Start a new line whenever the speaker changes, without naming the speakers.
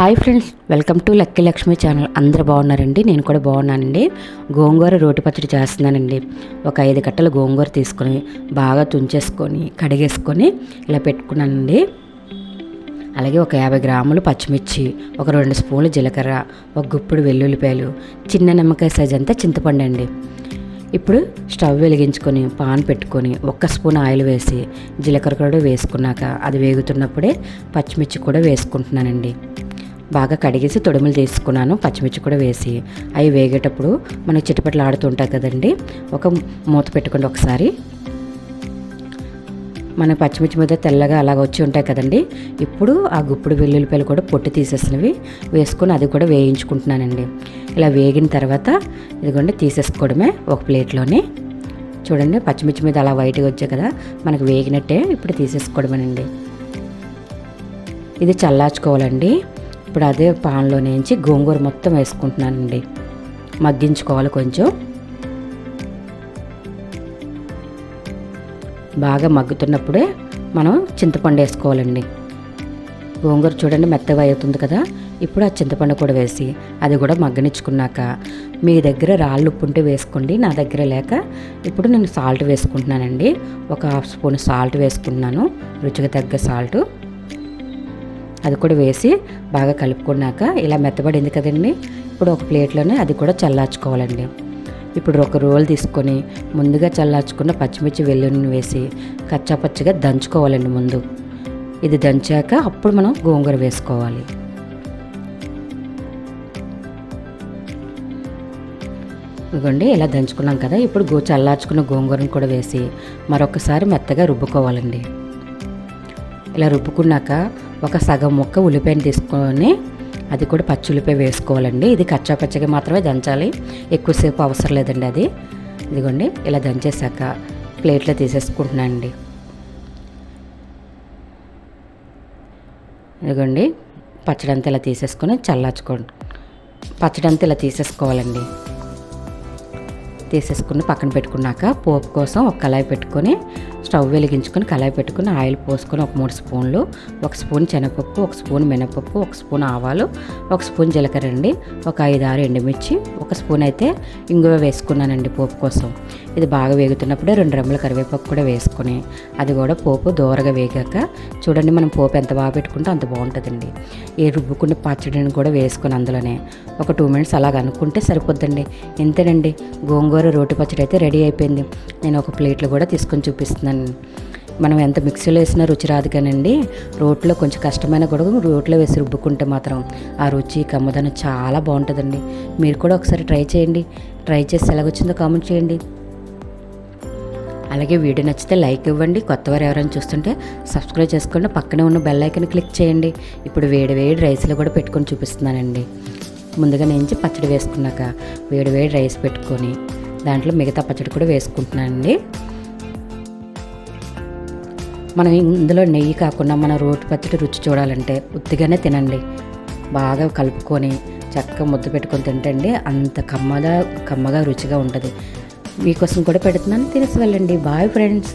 Hi friends welcome to Lucky Lakshmi channel. అందరూ బాగున్నారండి? నేను కూడా బాగున్నానండి. గోంగూర రోటి పచ్చడి చేస్తున్నానండి. ఒక ఐదు కట్టలు గోంగూర తీసుకొని బాగా తుంచేసుకొని కడిగేసుకొని ఇలా పెట్టుకున్నానండి. అలాగే ఒక యాభై గ్రాములు పచ్చిమిర్చి ఒక రెండు స్పూన్లు జీలకర్ర ఒక గుప్పుడు వెల్లుల్లిపాయలు చిన్న నిమ్మకాయ సైజ్ అంతా చింతపండు అండి. ఇప్పుడు స్టవ్ వెలిగించుకొని పాన్ పెట్టుకొని ఒక్క స్పూన్ ఆయిల్ వేసి జీలకర్ర కూడా వేసుకున్నాక అది వేగుతున్నప్పుడే పచ్చిమిర్చి కూడా వేసుకుంటున్నానండి. బాగా కడిగేసి తొడుములు తీసుకున్నాను. పచ్చిమిర్చి కూడా వేసి అవి వేగేటప్పుడు మనం చిటపట్లు ఆడుతుంటాయి కదండి. ఒక మూత పెట్టుకోండి ఒకసారి. మన పచ్చిమిర్చి మీద తెల్లగా అలాగ వచ్చి ఉంటాయి కదండి. ఇప్పుడు ఆ గుప్పుడు వెల్లుల్లిపాయలు కూడా పొట్టు తీసేసినవి వేసుకొని అది కూడా వేయించుకుంటున్నానండి. ఇలా వేగిన తర్వాత ఇదిగోండి తీసేసుకోవడమే ఒక ప్లేట్లోని. చూడండి పచ్చిమిర్చి మీద అలా వైట్గా వచ్చాయి కదా. మనకు వేగినట్టే ఇప్పుడు తీసేసుకోవడమేనండి. ఇది చల్లార్చుకోవాలండి. ఇప్పుడు అదే పాన్లో నుంచి గోంగూర మొత్తం వేసుకుంటున్నానండి. మగ్గించుకోవాలి కొంచెం. బాగా మగ్గుతున్నప్పుడే మనం చింతపండు వేసుకోవాలండి. గోంగూర చూడండి మెత్తగా అవుతుంది కదా. ఇప్పుడు ఆ చింతపండు కూడా వేసి అది కూడా మగ్గనిచ్చుకున్నాక మీ దగ్గర రాళ్ళు ఉప్పు ఉంటే వేసుకోండి నా దగ్గర లేక ఇప్పుడు నేను సాల్ట్ వేసుకుంటున్నానండి. ఒక హాఫ్ స్పూన్ సాల్ట్ వేసుకున్నాను రుచికి తగ్గ సాల్ట్. అది కూడా వేసి బాగా కలుపుకున్నాక ఇలా మెత్తబడింది కదండి. ఇప్పుడు ఒక ప్లేట్లోనే అది కూడా చల్లార్చుకోవాలండి. ఇప్పుడు ఒక రోల్ తీసుకొని ముందుగా చల్లార్చుకున్న పచ్చిమిర్చి వెల్లుల్లిని వేసి కచ్చాపచ్చిగా దంచుకోవాలండి ముందు. ఇది దంచాక అప్పుడు మనం గోంగూర వేసుకోవాలి. ఇదిగోండి ఇలా దంచుకున్నాం కదా. ఇప్పుడు గో చల్లార్చుకున్న గోంగూరను కూడా వేసి మరొకసారి మెత్తగా రుబ్బుకోవాలండి. ఇలా రుబ్బుకున్నాక ఒక సగం ముక్క ఉల్లిపాయని తీసుకొని అది కూడా పచ్చి ఉల్లిపాయ వేసుకోవాలండి. ఇది కచ్చా పచ్చగా మాత్రమే దంచాలి. ఎక్కువసేపు అవసరం లేదండి అది. ఇదిగోండి ఇలా దంచేసాక ప్లేట్లో తీసేసుకుంటున్నాను అండి. ఇదిగోండి పచ్చడంతా ఇలా తీసేసుకొని చల్లార్చుకోండి. పచ్చడంతా ఇలా తీసేసుకోవాలండి. తీసేసుకుని పక్కన పెట్టుకున్నాక పోపు కోసం ఒక కళాయి పెట్టుకొని స్టవ్ వెలిగించుకొని కళాయి పెట్టుకుని ఆయిల్ పోసుకొని ఒక మూడు స్పూన్లు ఒక స్పూన్ శనగపప్పు ఒక స్పూన్ మినపప్పు ఒక స్పూన్ ఆవాలు ఒక స్పూన్ జీలకర్ర అండి ఒక ఐదు ఆరు ఎండుమిర్చి ఒక స్పూన్ అయితే ఇంగువ వేసుకున్నానండి పోపు కోసం. ఇది బాగా వేగుతున్నప్పుడే రెండు రెమ్మల కరివేపాకు కూడా వేసుకొని అది కూడా పోపు దూరగా వేగాక చూడండి మనం పోపు ఎంత బాగా పెట్టుకుంటే అంత బాగుంటుందండి. ఈ రుబ్బుకున్న పచ్చడిని కూడా వేసుకొని అందులోనే ఒక టూ మినిట్స్ అలాగ అనుకుంటే సరిపోద్దండి. ఇంతేనండి గోంగూర రోటి పచ్చడి అయితే రెడీ అయిపోయింది. నేను ఒక ప్లేట్లో కూడా తీసుకొని చూపిస్తున్నాను. మనం ఎంత మిక్సీలో వేసినా రుచి రాదు కానండి రోట్లో కొంచెం కష్టమైన కూడా రోట్లో వేసి రుబ్బుకుంటే మాత్రం ఆ రుచి కమ్మదనం చాలా బాగుంటుందండి. మీరు కూడా ఒకసారి ట్రై చేయండి. ట్రై చేసి ఎలాగొచ్చిందో కామెంట్ చేయండి. అలాగే వీడియో నచ్చితే లైక్ ఇవ్వండి. కొత్తవారు ఎవరైనా చూస్తుంటే సబ్స్క్రైబ్ చేసుకోండి. పక్కనే ఉన్న బెల్ ఐకన్ క్లిక్ చేయండి. ఇప్పుడు వేడి వేడి రైస్లో కూడా పెట్టుకొని చూపిస్తున్నానండి. ముందుగా నేను పచ్చడి వేసుకున్నాక వేడి వేడి రైస్ పెట్టుకొని దాంట్లో మిగతా పచ్చడి కూడా వేసుకుంటున్నానండి. మనం ఇందులో నెయ్యి కాకుండా మన రోటి పచ్చడి రుచి చూడాలంటే ఉత్తిగానే తినండి. బాగా కలుపుకొని చక్కగా ముద్ద పెట్టుకొని తింటండి అంత కమ్మగా కమ్మగా రుచిగా ఉంటుంది. మీకోసం కూడా పెడుతున్నాను. తెలిసి వెళ్ళండి. Bye friends